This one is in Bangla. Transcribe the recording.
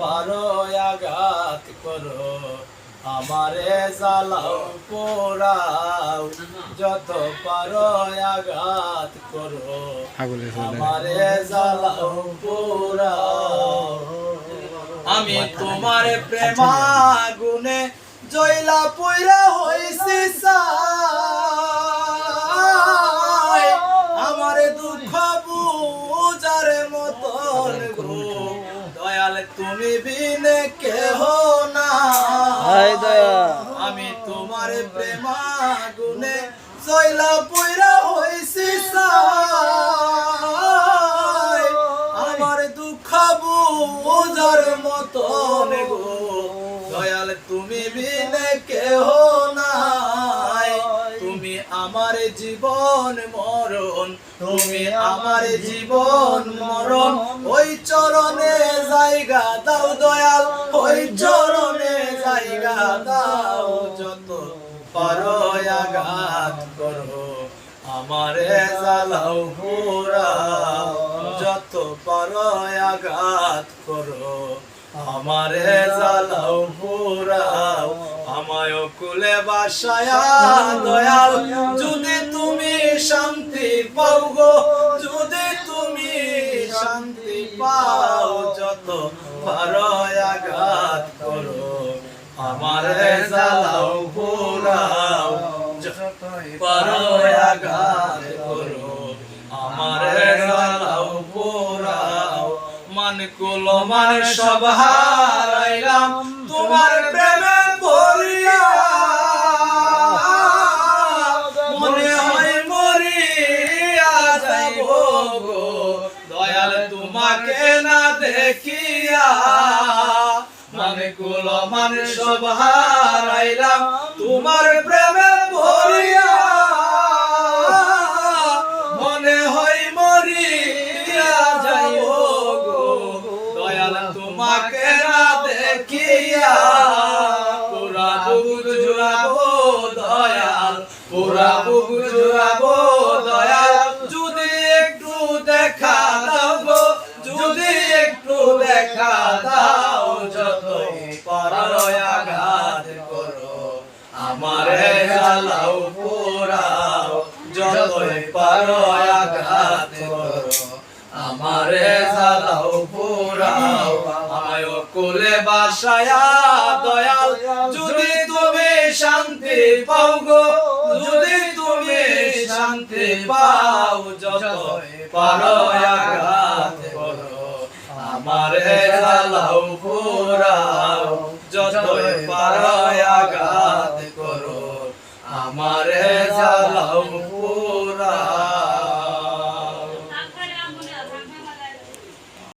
পারো আঘাত করো আমারে জ্বালাও পোড়াও। যত পারো আঘাত করো আমারে জ্বালাও পোড়াও। আমি তোমার প্রেমাগুনে জয়লা পয়রা হইছি সাই তুমি বিনে কেহ না। আমি তোমার প্রেমাগুনে জয়লা পয়রা হইছি আমার দুঃখ বুঝার মতন গো। দয়াল তুমি বিনে কেহ আমার জীবন মরণ তুমি আমার জীবন মরণ। ওই চরণে জায়গা দাও দয়াল ওই চরণে জায়গা দাও যত পারো আঘাত করো। আমারে জ্বালাও পুরাও যত পারো আঘাত করো। আমারে জ্বালাও পুরাও আমায় কুলে দয়াল, যদি তুমি শান্তি পাও গো, যদি তুমি শান্তি পাও, যত আঘাত করো, আমারে জ্বালাও আঘাত করো, আমারে জ্বালাও মান কুলো সব হারাইলাম, তোমার প্রেমে তোমাকে না দেখিয়া মানে কুলো মানে সব হারাইলাম। তোমার প্রেমে পড়িয়া মনে হয় মরিয়া যাইব গো। দয়াল তোমাকে না দেখিয়া পুরা বুক জুড়াবো দয়াল, পুরা বুক জুড়াবো আমারে জ্বালাও পোড়াও যতই পারো আঘাত আমারে জ্বালাও পোড়াও, আমায় কোলে বাসায়া দয়াল, যদি তুমি শান্তি পাও গো, যদি তুমি শান্তি পাও যত পারো আঘাত আমারে জ্বালাও পোড়াও, যতই পারো